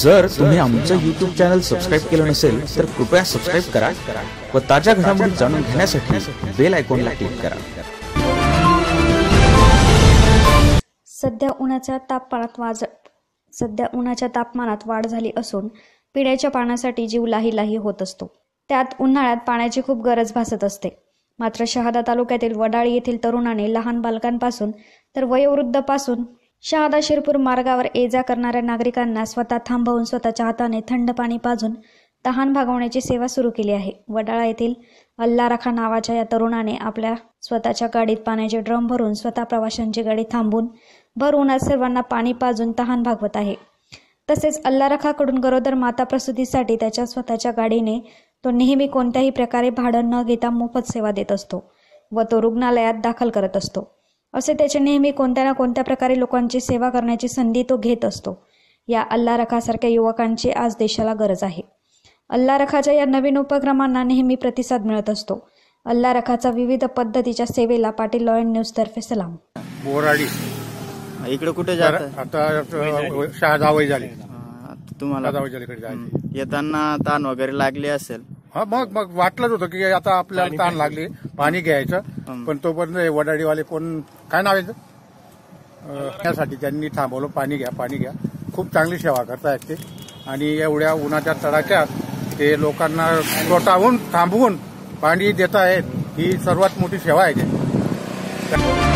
जर तुम्ही आमचं युट्यूब चॅनल सबस्क्राईब केलं नसेल तर कृपया सबस्क्राईब करा व ताज्या घडामोडी जाणून घेण्यासाठी बेल आयकॉनला क्लिक करा. सध्या उन्हाच्या तापमानात वाज सध्या उन्हाच्या तापमानात वाढ झाली असून पिण्याच्या पाण्यासाठी जीव लाही लाही होत असतो. त्यात उन्हाळ्यात पाण्याची खूप गरज भासत असते. मात्र शहादा तालुक्यातील वडाळी येथील तरुणाने लहान बालकांपासून तर वयोवृद्धपासून शहादा शिरपूर मार्गावर ये जा करणाऱ्या नागरिकांना स्वतः थांबवून स्वतःच्या हाताने थंड पाणी पाजून तहान भागवण्याची सेवा सुरू केली आहे. वडाळा येथील अल्लारखा नावाच्या या तरुणाने आपल्या स्वतःच्या गाडीत पाण्याचे ड्रम भरून स्वतः प्रवाशांची गाडी थांबून भर उन्हात सर्वांना पाणी पाजून तहान भागवत आहे. तसेच अल्लारखाकडून गरोदर माता प्रसूतीसाठी त्याच्या स्वतःच्या गाडीने तो नेहमी कोणत्याही प्रकारे भाडं न घेता मोफत सेवा देत असतो व तो रुग्णालयात दाखल करत असतो. असे त्याचे नेहमी कोणत्या ना कोणत्या प्रकारे लोकांची सेवा करण्याची संधी तो घेत असतो. या अल्लारखासारख्या युवकांची आज देशाला गरज आहे. अल्लारखाच्या या नवीन उपक्रमांना नेहमी प्रतिसाद मिळत असतो. अल्लारखाचा विविध पद्धतीच्या सेवेला पाटील लॉयन न्यूजतर्फे सलाम. बोराडी. इकडे कुठे जात आता झाली. तुम्हाला. येताना ताण वगैरे लागली असेल. हा मग मग वाटलंच होतं की आता आपल्याला ताण लागली पाणी घ्यायचं. पण तोपर्यंत वडाडीवाले कोण काय नाव आहे त्यासाठी त्यांनी थांबवलं पाणी घ्या पाणी घ्या. खूप चांगली सेवा करतायत ते. आणि एवढ्या उन्हाच्या तडाख्यात ते लोकांना स्वतःहून थांबवून पाणी देत आहेत ही सर्वात मोठी सेवा आहे ते.